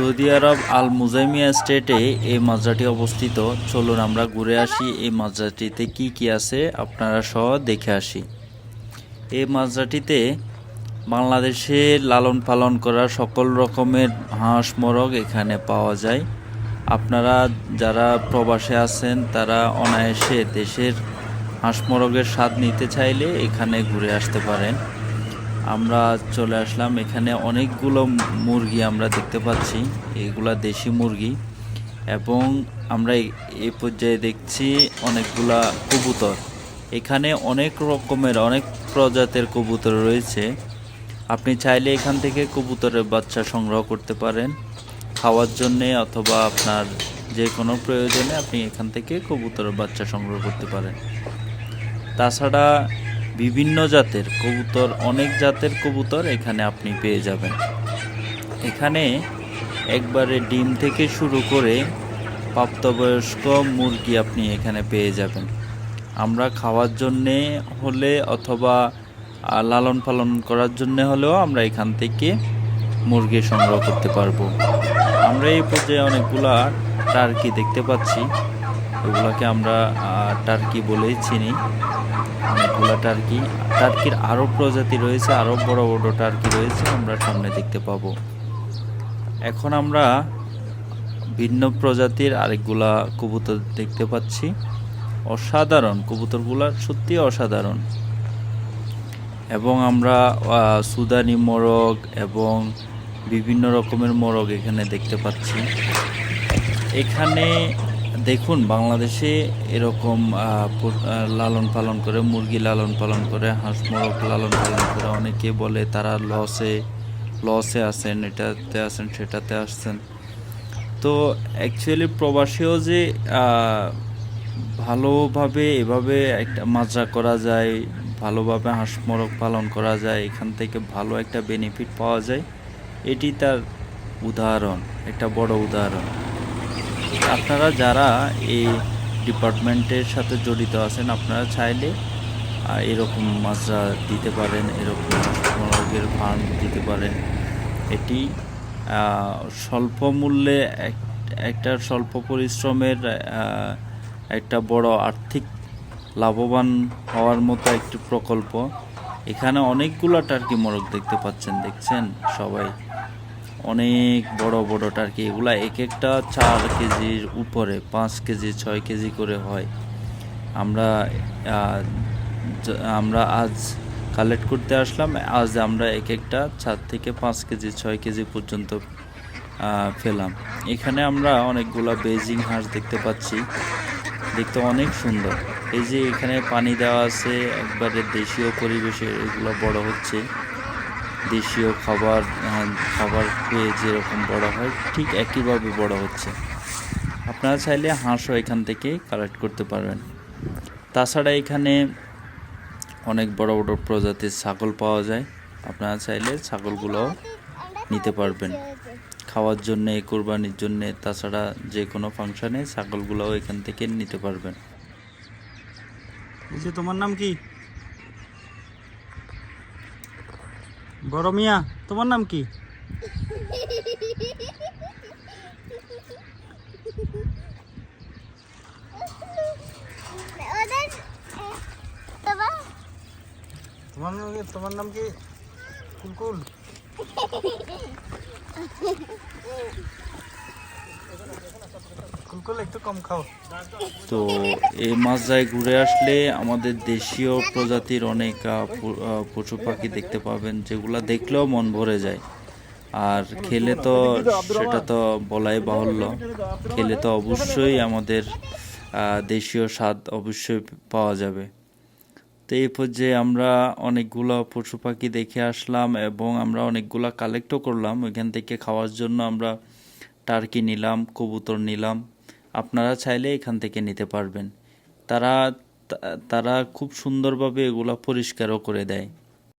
Saudi আরব আল মুজাইমিয়া স্টেটে এই মাজরাটি অবস্থিত। চলুন আমরা ঘুরে আসি এই মাজরাটিতে কি কি আছে। আপনারা সহ দেখে আসি। এই মাজরাটিতে বাংলাদেশে লালন পালন করা সকল রকমের হাঁস মোরগ এখানে পাওয়া যায়। আপনারা যারা প্রবাসে আছেন, তারা অনায়াসে দেশের হাঁস মোরগের স্বাদ নিতে চাইলে এখানে ঘুরে আসতে পারেন। আমরা চলে আসলাম। এখানে অনেকগুলো মুরগি আমরা দেখতে পাচ্ছি। এগুলা দেশি মুরগি। এবং আমরা এ- পর্যায়ে দেখছি অনেকগুলা কবুতর। এখানে অনেক রকমের, অনেক প্রজাতির কবুতর রয়েছে। আপনি চাইলে এখান থেকে কবুতরের বাচ্চা সংগ্রহ করতে পারেন। খাওয়ার জন্যে অথবা আপনার যে কোনো প্রয়োজনে আপনি এখান থেকে কবুতরের বাচ্চা সংগ্রহ করতে পারেন। তাছাড়া বিভিন্ন জাতের কবুতর, অনেক জাতের কবুতর এখানে আপনি পেয়ে যাবেন। এখানে একবারে ডিম থেকে শুরু করে প্রাপ্তবয়স্ক মুরগি আপনি এখানে পেয়ে যাবেন। আমরা খাওয়ার জন্যে হলে অথবা লালন পালন করার জন্যে হলেও আমরা এখান থেকে মুরগি সংগ্রহ করতে পারব। আমরা এই পর্যায়ে অনেকগুলা টার্কি দেখতে পাচ্ছি। এগুলাকে আমরা টার্কি বলেই চিনি। অনেকগুলো টার্কি। টার্কির আরও প্রজাতি রয়েছে, আরও বড় বড় টার্কি রয়েছে, আমরা সামনে দেখতে পাবো। এখন আমরা ভিন্ন প্রজাতির আরেকগুলা কবুতর দেখতে পাচ্ছি। অসাধারণ, কবুতরগুলা সত্যি অসাধারণ। এবং আমরা সুদানি মোরগ এবং বিভিন্ন রকমের মোরগ এখানে দেখতে পাচ্ছি। এখানে দেখুন, বাংলাদেশে এরকম লালন পালন করে, মুরগি লালন পালন করে, হাঁস মোরগ লালন পালন করে অনেকে বলে তারা লসে লসে আসেন এটাতে আছেন, সেটাতে আসছেন। তো অ্যাকচুয়ালি প্রবাসীও যে ভালোভাবে এভাবে একটা মাজরা করা যায়, ভালোভাবে হাঁস মোরগ পালন করা যায়, এখান থেকে ভালো একটা বেনিফিট পাওয়া যায়, এটি তার উদাহরণ, একটা বড় উদাহরণ। আপনারা যারা এই ডিপার্টমেন্টের সাথে জড়িত আছেন, আপনারা চাইলে এরকম মাজরা দিতে পারেন, এরকম মোরগের ফার্ম দিতে পারেন। এটি স্বল্প মূল্যে এক- একটা স্বল্প পরিশ্রমের একটা বড় আর্থিক লাভবান হওয়ার মতো একটি প্রকল্প। এখানে অনেকগুলো টার্কি মোরগ দেখতে পাচ্ছেন, দেখছেন সবাই? অনেক বড় বড় টার্কি এগুলা এক একটা চার কেজির উপরে, পাঁচ কেজি, ছয় কেজি করে হয়। আমরা আমরা আজ কালেক্ট করতে আসলাম, আজ আমরা এক একটা চার থেকে পাঁচ কেজি, ছয় কেজি পর্যন্ত ফেলাম এখানে আমরা অনেকগুলা বেজিং হাঁস দেখতে পাচ্ছি। দেখতে অনেক সুন্দর। এই যে এখানে পানি দেওয়া আছে, একবারে দেশীয় পরিবেশে এগুলো বড় হচ্ছে। দেশীয় খাবার খাবার খেয়ে যেরকম বড় হয়, ঠিক একইভাবে বড় হচ্ছে। আপনারা চাইলে হাঁসও এখান থেকে কালেক্ট করতে পারবেন। তাছাড়া এখানে অনেক বড় বড় প্রজাতির ছাগল পাওয়া যায়। আপনারা চাইলে ছাগলগুলোও নিতে পারবেন। খাওয়ার জন্যে, কোরবানির জন্যে, তাছাড়া যে কোনো ফাংশনে ছাগলগুলোও এখান থেকে নিতে পারবেন। তোমার নাম কি? বড় মিয়া তোমার নাম কি? তোমার নাম কি? তোমার নাম কি? কুলকুল কুলকুল একটু কম খাও তো এই মাছরায় ঘুরে আসলে আমাদের দেশীয় প্রজাতির অনেক পশু পাখি দেখতে পাবেন, যেগুলা দেখলেও মন ভরে যায়। আর খেলে তো সেটা তো বলাই বাহুল্য। খেলে তো অবশ্যই আমাদের দেশীয় স্বাদ অবশ্যই পাওয়া যাবে। তো এই পর্যায়ে আমরা অনেকগুলো পশু পাখি দেখে আসলাম এবং আমরা অনেকগুলো কালেক্টও করলাম। ওইখান থেকে খাওয়ার জন্য আমরা টার্কি নিলাম, কবুতর নিলাম। আপনারা চাইলে এখান থেকে নিতে পারবেন। তারা তারা খুব সুন্দরভাবে এগুলো পরিষ্কারও করে দেয়।